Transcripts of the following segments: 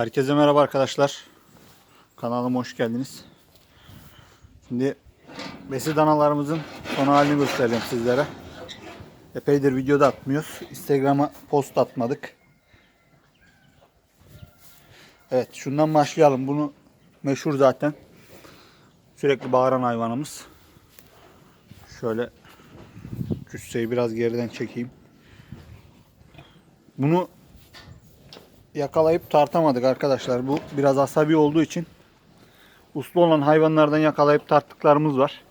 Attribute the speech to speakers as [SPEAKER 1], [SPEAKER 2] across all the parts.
[SPEAKER 1] Herkese merhaba arkadaşlar. Kanalıma hoş geldiniz. Şimdi besi danalarımızın son halini göstereceğim sizlere. Epeydir videoda atmıyoruz. Instagram'a post atmadık. Evet şundan başlayalım. Bunu meşhur zaten. Sürekli bağıran hayvanımız. Şöyle cüsseyi biraz geriden çekeyim. Bunu yakalayıp tartamadık arkadaşlar. Bu biraz asabi olduğu için uslu olan hayvanlardan yakalayıp tarttıklarımız var.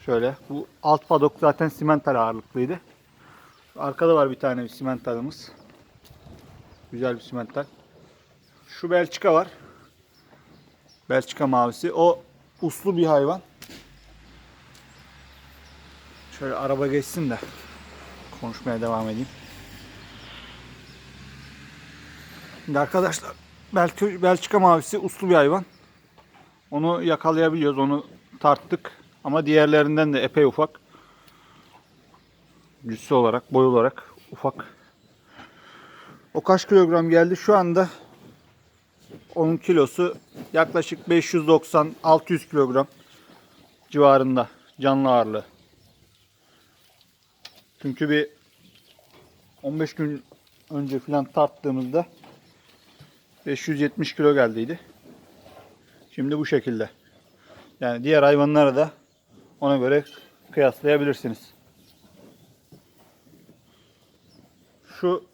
[SPEAKER 1] Şöyle bu alt padok zaten simental ağırlıklıydı. Arkada var bir tane bir simentalımız. Güzel bir simental. Şu Belçika var. Belçika mavisi. O uslu bir hayvan. Şöyle araba geçsin de konuşmaya devam edeyim. Şimdi arkadaşlar Bel- Belçika mavisi uslu bir hayvan. Onu yakalayabiliyoruz. Onu tarttık. Ama diğerlerinden de epey ufak. Cüssü olarak, boy olarak ufak. O kaç kilogram geldi? Şu anda onun kilosu yaklaşık 590-600 kilogram civarında canlı ağırlığı. Çünkü bir 15 gün önce falan tarttığımızda 570 kilo geldiydi. Şimdi bu şekilde. Yani diğer hayvanları da ona göre kıyaslayabilirsiniz. Şu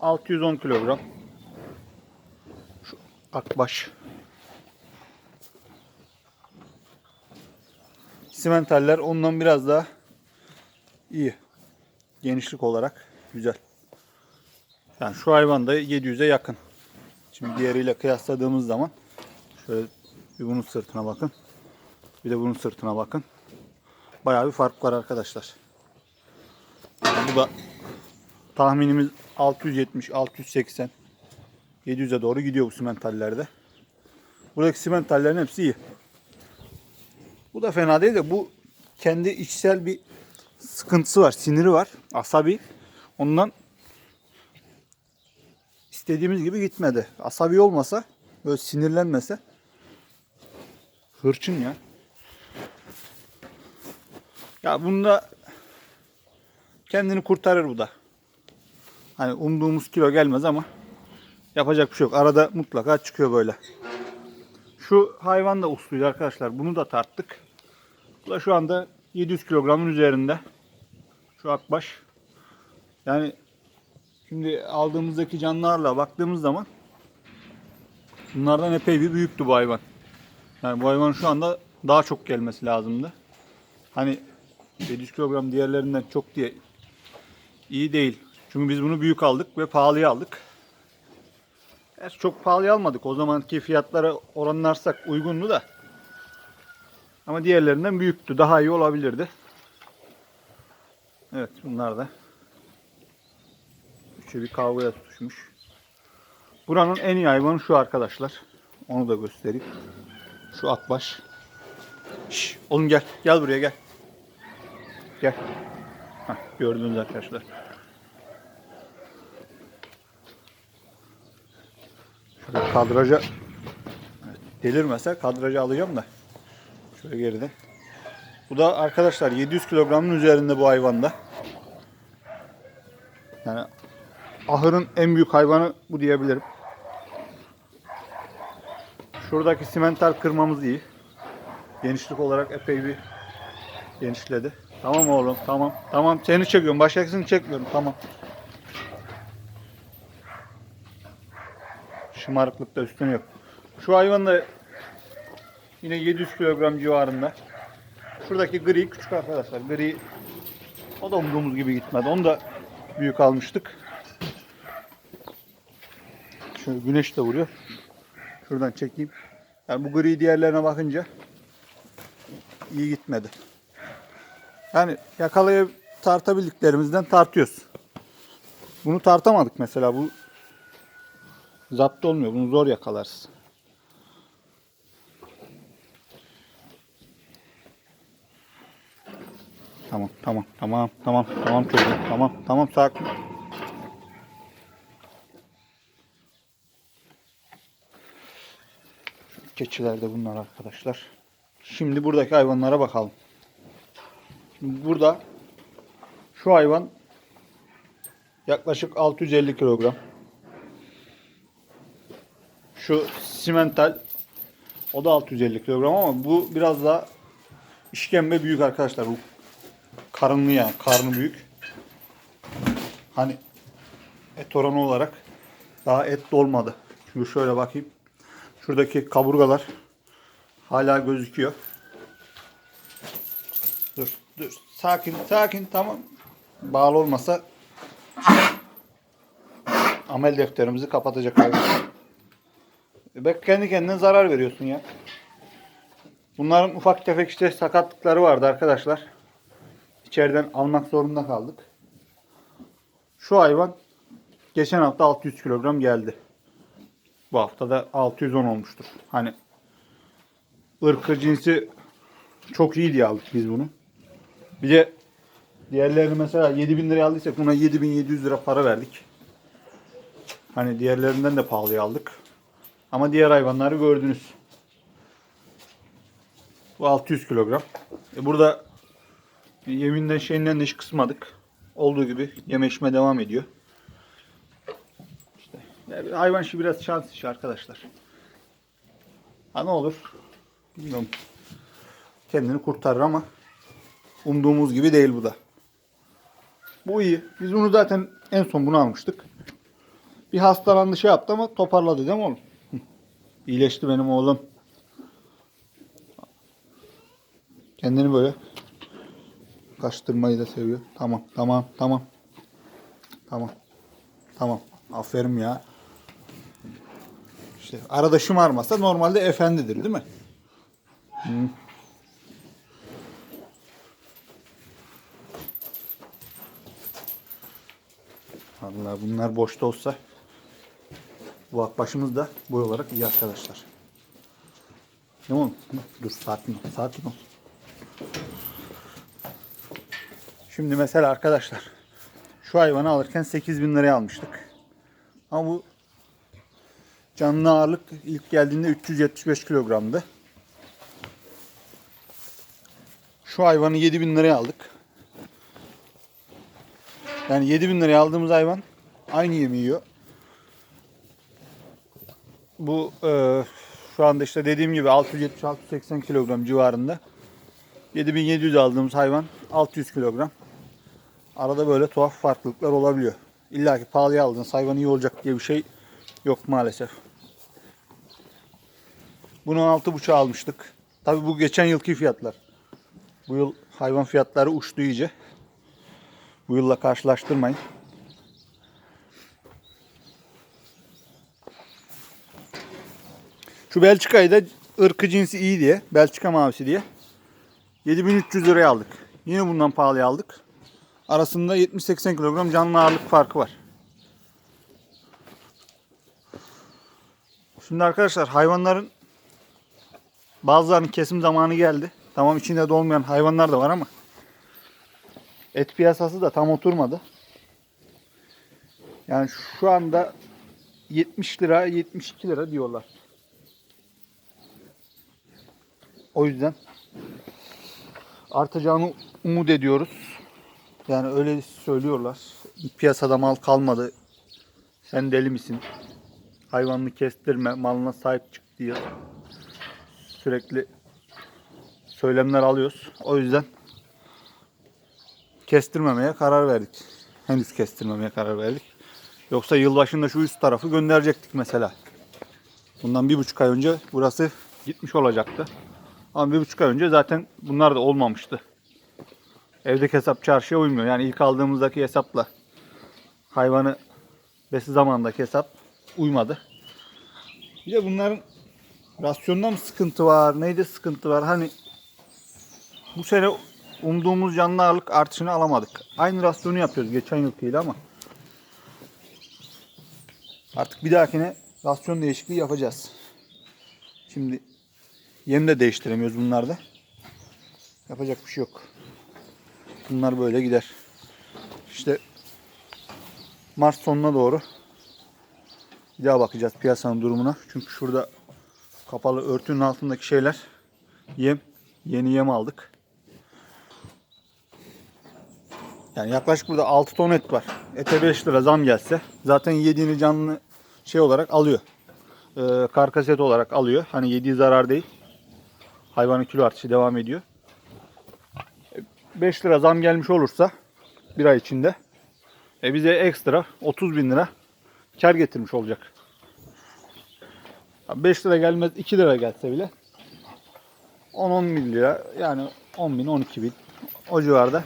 [SPEAKER 1] 610 kilogram. Şu akbaş. Simentaller ondan biraz daha iyi. Genişlik olarak güzel. Yani şu hayvan da 700'e yakın. Şimdi diğeriyle kıyasladığımız zaman şöyle bir bunun sırtına bakın. Bir de bunun sırtına bakın. Bayağı bir fark var arkadaşlar. Bu da tahminimiz 670, 680, 700'e doğru gidiyor bu simentallerde. Buradaki simentallerin hepsi iyi. Bu da fena değil de bu kendi içsel bir sıkıntısı var, siniri var, asabi. Ondan istediğimiz gibi gitmedi. Asabi olmasa, böyle sinirlenmese hırçın ya. Ya bunda kendini kurtarır bu da. Hani umduğumuz kilo gelmez ama yapacak bir şey yok. Arada mutlaka çıkıyor böyle. Şu hayvan da usluydu arkadaşlar. Bunu da tarttık. Bu da şu anda 700 kilogramın üzerinde. Şu akbaş. Yani Şimdi aldığımızdaki canlılarla baktığımız zaman bunlardan epey bir büyüktü bu hayvan. Yani bu hayvan şu anda daha çok gelmesi lazımdı. Hani 700 kilogram diğerlerinden çok diye iyi değil. Çünkü biz bunu büyük aldık ve pahalıya aldık. Gerçi çok pahalıya almadık. O zamanki fiyatlara oranlarsak uygundu da. Ama diğerlerinden büyüktü. Daha iyi olabilirdi. Evet bunlar da Üçü bir kavgaya tutuşmuş. Buranın en iyi hayvanı şu arkadaşlar. Onu da göstereyim. Şu akbaş. Şş, oğlum gel. Gel buraya gel. Gel. Heh, gördünüz arkadaşlar. Şöyle kadraja delirmese kadraja alacağım da. Şöyle geride. Bu da arkadaşlar 700 kilogramın üzerinde bu hayvanda. Yani ahırın en büyük hayvanı bu diyebilirim. Şuradaki simental kırmamız iyi. Genişlik olarak epey bir genişledi. Tamam oğlum tamam. Tamam seni çekiyorum. Başkasını çekmiyorum. Tamam. Şımarıklıkta üstüne yok. Şu hayvan da yine 700 kilogram civarında. Şuradaki gri küçük arkadaşlar. Gri o da umduğumuz gibi gitmedi. Onu da büyük almıştık. Şöyle güneş de vuruyor. Şuradan çekeyim. Yani bu gri diğerlerine bakınca iyi gitmedi. Yani yakalayıp tartabildiklerimizden tartıyoruz. Bunu tartamadık mesela. Bu zapt olmuyor. Bunu zor yakalarız. Tamam, tamam, tamam, tamam, tamam çocuğum, tamam, tamam sakin. Keçiler de bunlar arkadaşlar. Şimdi buradaki hayvanlara bakalım. Şimdi burada şu hayvan yaklaşık 650 kilogram. Şu simental o da 650 kilogram ama bu biraz daha işkembe büyük arkadaşlar. Bu karınlı yani karnı büyük. Hani et oranı olarak daha et dolmadı. Çünkü şöyle bakayım. Şuradaki kaburgalar hala gözüküyor. Dur, dur. Sakin, sakin. Tamam. Bağlı olmasa amel defterimizi kapatacak hayvan. Bak kendi kendine zarar veriyorsun ya. Bunların ufak tefek işte sakatlıkları vardı arkadaşlar. İçeriden almak zorunda kaldık. Şu hayvan geçen hafta 600 kilogram geldi. Bu hafta da 610 olmuştur. Hani ırkı cinsi çok iyi diye aldık biz bunu. Bir de diğerlerini mesela 7000 liraya aldıysak buna 7700 lira para verdik. Hani diğerlerinden de pahalıya aldık. Ama diğer hayvanları gördünüz. Bu 600 kilogram. E burada yeminden şeyinden de hiç kısmadık. Olduğu gibi yeme içme devam ediyor. Hayvan işi biraz şans işi arkadaşlar. Ha ne olur? Bilmiyorum. Kendini kurtarır ama umduğumuz gibi değil bu da. Bu iyi. Biz bunu zaten en son bunu almıştık. Bir hastalandı şey yaptı ama toparladı değil mi oğlum? İyileşti benim oğlum. Kendini böyle kaçtırmayı da seviyor. Tamam, tamam, tamam. Tamam. Tamam. Aferin ya. İşte arada şımarmasa normalde efendidir değil mi? Hı. Allah bunlar boşta olsa bu başımız da boy olarak iyi arkadaşlar. Mi oğlum? Dur sakin ol. Sakin ol. Şimdi mesela arkadaşlar şu hayvanı alırken 8000 liraya almıştık. Ama bu canlı ağırlık ilk geldiğinde 375 kilogramdı. Şu hayvanı 7000 liraya aldık. Yani 7000 liraya aldığımız hayvan aynı yemi yiyor. Bu e, şu anda işte dediğim gibi 670-680 kilogram civarında. 7700 aldığımız hayvan 600 kilogram. Arada böyle tuhaf farklılıklar olabiliyor. İlla ki pahalıya aldığınız hayvan iyi olacak diye bir şey yok maalesef. Bunu 6.5'a almıştık. Tabi bu geçen yılki fiyatlar. Bu yıl hayvan fiyatları uçtu iyice. Bu yılla karşılaştırmayın. Şu Belçika'yı da ırkı cinsi iyi diye, Belçika mavisi diye 7300 liraya aldık. Yine bundan pahalıya aldık. Arasında 70-80 kilogram canlı ağırlık farkı var. Şimdi arkadaşlar hayvanların bazılarının kesim zamanı geldi. Tamam içinde dolmayan hayvanlar da var ama et piyasası da tam oturmadı. Yani şu anda 70 lira 72 lira diyorlar. O yüzden artacağını umut ediyoruz. Yani öyle söylüyorlar. Piyasada mal kalmadı. Sen deli misin? Hayvanını kestirme, malına sahip çık diye sürekli söylemler alıyoruz. O yüzden kestirmemeye karar verdik. Henüz kestirmemeye karar verdik. Yoksa yılbaşında şu üst tarafı gönderecektik mesela. Bundan bir buçuk ay önce burası gitmiş olacaktı. Ama bir buçuk ay önce zaten bunlar da olmamıştı. Evdeki hesap çarşıya uymuyor. Yani ilk aldığımızdaki hesapla hayvanı besi zamandaki hesap uymadı. Bir de bunların rasyonda mı sıkıntı var? Neyde sıkıntı var? Hani bu sene umduğumuz canlı ağırlık artışını alamadık. Aynı rasyonu yapıyoruz geçen yılkiyle ama artık bir dahakine rasyon değişikliği yapacağız. Şimdi yem de değiştiremiyoruz bunlarda. Yapacak bir şey yok. Bunlar böyle gider. İşte Mart sonuna doğru bir daha bakacağız piyasanın durumuna. Çünkü şurada kapalı örtünün altındaki şeyler yem. Yeni yem aldık. Yani yaklaşık burada 6 ton et var. Ete 5 lira zam gelse zaten yediğini canlı şey olarak alıyor. Ee, karkas et olarak alıyor. Hani yediği zarar değil. Hayvanın kilo artışı devam ediyor. 5 lira zam gelmiş olursa bir ay içinde e bize ekstra 30 bin lira kar getirmiş olacak. 5 lira gelmez 2 lira gelse bile 10-10 bin lira yani 10 bin 12 bin o civarda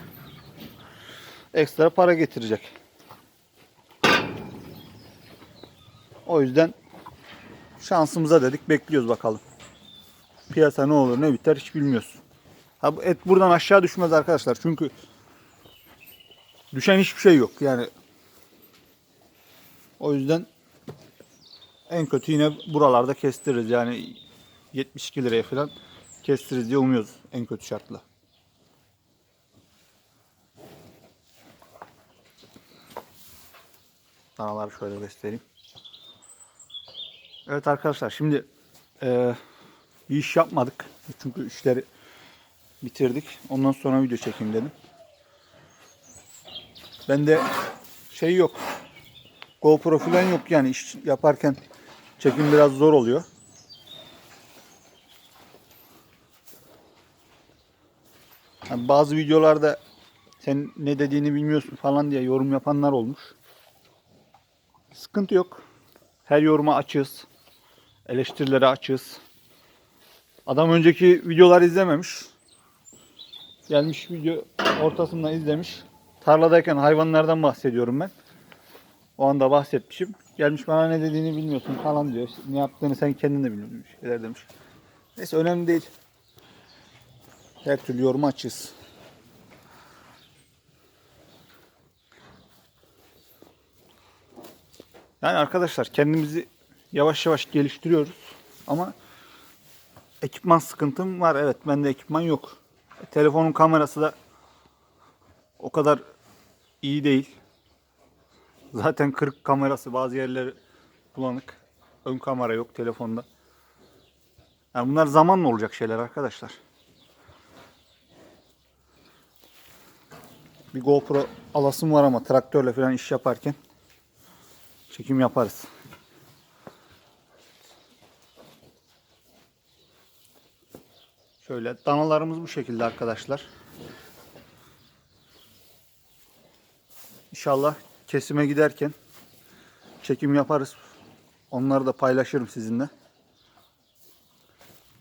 [SPEAKER 1] ekstra para getirecek. O yüzden şansımıza dedik bekliyoruz bakalım. Piyasa ne olur ne biter hiç bilmiyoruz. Ha et buradan aşağı düşmez arkadaşlar. Çünkü düşen hiçbir şey yok. Yani o yüzden en kötü yine buralarda kestiririz. Yani 72 liraya falan kestiririz diye umuyoruz en kötü şartla. Danaları şöyle göstereyim. Evet arkadaşlar şimdi eee, bir iş yapmadık. Çünkü işleri bitirdik. Ondan sonra video çekeyim dedim. Bende şey yok. GoPro falan yok yani iş yaparken çekim biraz zor oluyor. Yani bazı videolarda sen ne dediğini bilmiyorsun falan diye yorum yapanlar olmuş. Sıkıntı yok. Her yoruma açığız. Eleştirilere açığız. Adam önceki videolar izlememiş. Gelmiş video ortasından izlemiş. Tarladayken hayvanlardan bahsediyorum ben. O anda bahsetmişim. Gelmiş bana ne dediğini bilmiyorsun falan diyor. Ne yaptığını sen kendin de bilmiyorsun. Şeyler demiş. Neyse önemli değil. Her türlü yoruma açığız. Yani arkadaşlar kendimizi yavaş yavaş geliştiriyoruz. Ama ekipman sıkıntım var. Evet bende ekipman yok. E, Telefonun kamerası da o kadar iyi değil. Zaten kırık kamerası bazı yerleri bulanık. Ön kamera yok telefonda. Yani bunlar zamanla olacak şeyler arkadaşlar. Bir GoPro alasım var ama traktörle falan iş yaparken çekim yaparız. Şöyle danalarımız bu şekilde arkadaşlar. İnşallah kesime giderken çekim yaparız. Onları da paylaşırım sizinle.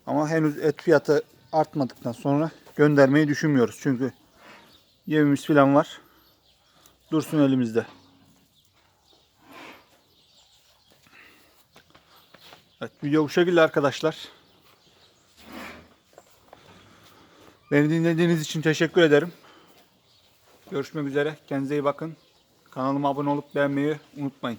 [SPEAKER 1] Ama henüz et fiyatı artmadıktan sonra göndermeyi düşünmüyoruz. Çünkü yemimiz falan var. Dursun elimizde. Evet video bu şekilde arkadaşlar. Beni dinlediğiniz için teşekkür ederim. Görüşmek üzere. Kendinize iyi bakın. Kanalıma abone olup beğenmeyi unutmayın.